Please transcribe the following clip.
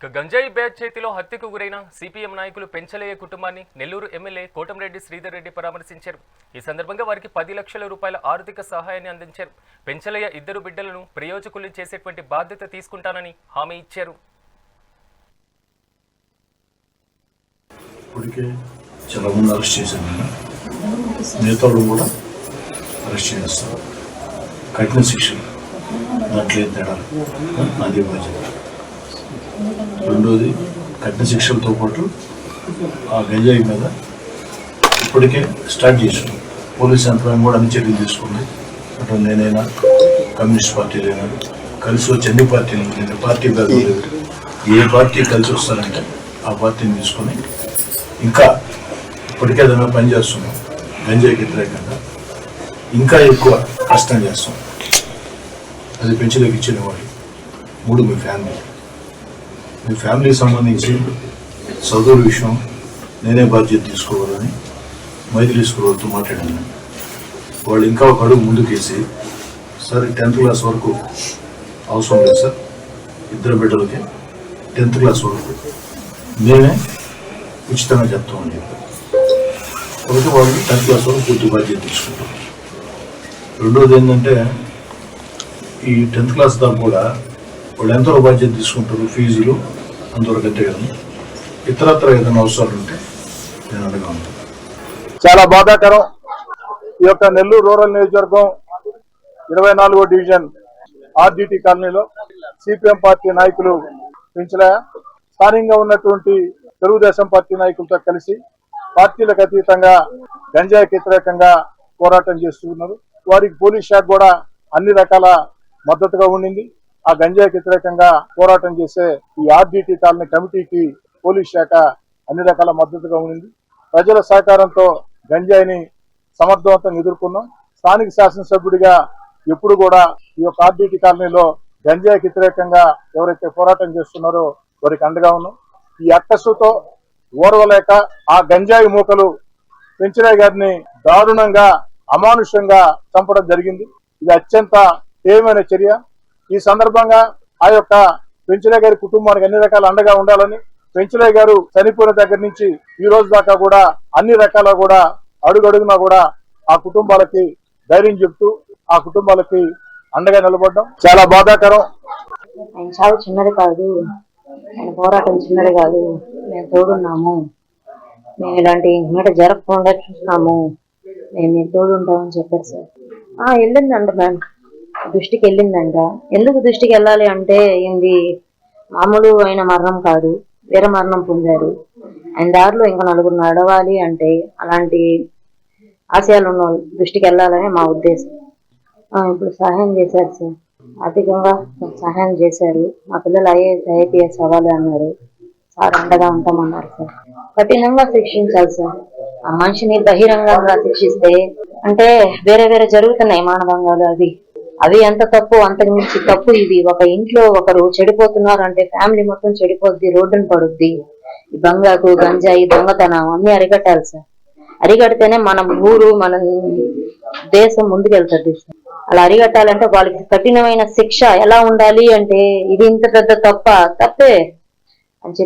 ఇక గంజాయి బ్యాగ్ చేతిలో హత్యకు గురైన సిపిఎం నాయకులు పెంచలయ్య కుటుంబాన్ని నెల్లూరు ఎమ్మెల్యే కోటంరెడ్డి శ్రీధర్ రెడ్డి పరామర్శించారు. ఈ సందర్భంగా వారికి పది లక్షల రూపాయల ఆర్థిక సహాయాన్ని అందించారు. పెంచలయ్య ఇద్దరు బిడ్డలను ప్రయోజకులు చేసేటువంటి బాధ్యత తీసుకుంటానని హామీ ఇచ్చారు. కూడా అరెస్ట్ చేస్తారు. కఠిన శిక్షలు దాంట్లో ఏం తేడా? అది బాధ్యత రెండోది కఠిన శిక్షలతో పాటు ఆ గంజాయి మీద ఇప్పటికే స్టార్ట్ చేసాం పోలీస్ యంత్రాంగం కూడా అన్ని చర్యలు తీసుకుంది. అటు నేనైనా కమ్యూనిస్ట్ పార్టీలైనా కలిసి వచ్చి అన్ని పార్టీలు నేను పార్టీ లేదు ఏ పార్టీ కలిసి వస్తారంటే ఆ పార్టీని తీసుకొని ఇంకా ఇప్పటికే ఏదైనా పని చేస్తున్నాం. గంజాయికి వ్యతిరేకంగా ఇంకా ఎక్కువ కష్టం చేస్తాం అది పెంచలేక ఇచ్చిన వాడు మూడు మీ ఫ్యామిలీ. మీ ఫ్యామిలీకి సంబంధించి చదువు విషయం నేనే బాధ్యత తీసుకోవాలని మైత్రి స్కూల్తో మాట్లాడాను. వాళ్ళు ఇంకా ఒక అడుగు ముందుకేసి సార్ టెన్త్ క్లాస్ వరకు అవసరం లేదు సార్. ఇద్దరు బిడ్డలకి టెన్త్ క్లాస్ వరకు మేమే ఉచితంగా చెప్తామని చెప్పారు. ఒకటి వాళ్ళు టెన్త్ క్లాస్ వరకు పూర్తి బాధ్యత తీసుకుంటాం రెండోది ఏంటంటే ఈ టెన్త్ క్లాస్ దాకా కూడా వాళ్ళు ఎంతవరకు బాధ్యత తీసుకుంటారు ఫీజులు అంతవరకు అంతే ఇతరత్ర ఏదైనా అవసరాలు ఉంటే నేను అడగా చాలా బాధాకరం. ఈ యొక్క నెల్లూరు రూరల్ నియోజకవర్గం ఇరవై నాలుగో డివిజన్ ఆర్డిటి కాలనీలో సిపిఎం పార్టీ నాయకులు పెంచలే. స్థానికంగా ఉన్నటువంటి తెలుగుదేశం పార్టీ నాయకులతో కలిసి పార్టీలకు అతీతంగా గంజాయికి వ్యతిరేకంగా పోరాటం చేస్తున్నారు. వారికి పోలీస్ శాఖ కూడా అన్ని రకాల మద్దతుగా ఉండింది. ఆ గంజాయికి వ్యతిరేకంగా పోరాటం చేసే ఈ ఆర్డీటీ కాలనీ కమిటీకి పోలీస్ శాఖ అన్ని రకాల మద్దతుగా ఉండింది. ప్రజల సహకారంతో గంజాయిని సమర్థవంతంగా ఎదుర్కొన్నాం. స్థానిక శాసనసభ్యుడిగా ఎప్పుడు కూడా ఈ యొక్క ఆర్డీటీ కాలనీలో గంజాయికి వ్యతిరేకంగా ఎవరైతే పోరాటం చేస్తున్నారో వారికి అండగా ఉన్నాం. ఈ అక్కసుతో ఓర్వలేక ఆ గంజాయి మూకలు పెంచరాయ్ గారిని దారుణంగా అమానుషంగా చంపడం జరిగింది. ఇది అత్యంత తీవ్రమైన చర్య. ఈ సందర్భంగా ఆ యొక్క పెంచరాయ్ గారి కుటుంబానికి అన్ని రకాల అండగా ఉండాలని పెంచరాయ్ గారు చనిపోయిన దగ్గర నుంచి ఈ రోజు దాకా కూడా అన్ని రకాల కూడా అడుగడుగునా కూడా ఆ కుటుంబాలకి ధైర్యం చెప్తూ ఆ కుటుంబాలకి అండగా నిలబడడం చాలా బాధాకరం. ఆయన చావు చిన్నది కాదు. ఆయన పోరాటం చిన్నది కాదు. మేము తోడున్నాము. మేము ఇలాంటి మాట జరగకుండా చూస్తున్నాము. మేము మీకు తోడుంటామని చెప్పారు సార్. వెళ్ళిందండి మ్యామ్. దృష్టికి వెళ్ళిందంట ఎందుకు దృష్టికి వెళ్ళాలి అంటే ఇది మామూలు అయిన మరణం కాదు. వేరే మరణం పొందారు. ఆయన దారిలో ఇంకా నలుగురు నడవాలి అంటే అలాంటి ఆశయాలు ఉన్న వాళ్ళు దృష్టికి వెళ్ళాలనే మా ఉద్దేశం. ఇప్పుడు సహాయం చేశారు సార్. ఆర్థికంగా సహాయం చేశారు. మా పిల్లలు ఐఏఎస్ ఐపీఎస్ అవ్వాలి అన్నారు. సార్ అండగా ఉంటామన్నారు సార్. కఠినంగా శిక్షించాలి సార్. ఆ మనిషిని బహిరంగంగా శిక్షిస్తే అంటే వేరే వేరే జరుగుతున్నాయి మానవంగాలు అవి. అవి ఎంత తప్పు అంతకు మించి తప్పు ఇది. ఒక ఇంట్లో ఒకరు చెడిపోతున్నారు అంటే ఫ్యామిలీ మొత్తం చెడిపోద్ది రోడ్డున పడుద్ది. ఈ బంగాకు గంజాయి దొంగతనం అన్ని అరికట్టాలి సార్. అరికడితేనే మన ఊరు మన దేశం ముందుకెళ్తుంది సార్. అలా అరికట్టాలంటే వాళ్ళకి కఠినమైన శిక్ష ఎలా ఉండాలి అంటే ఇది ఇంత పెద్ద తప్ప తప్పే.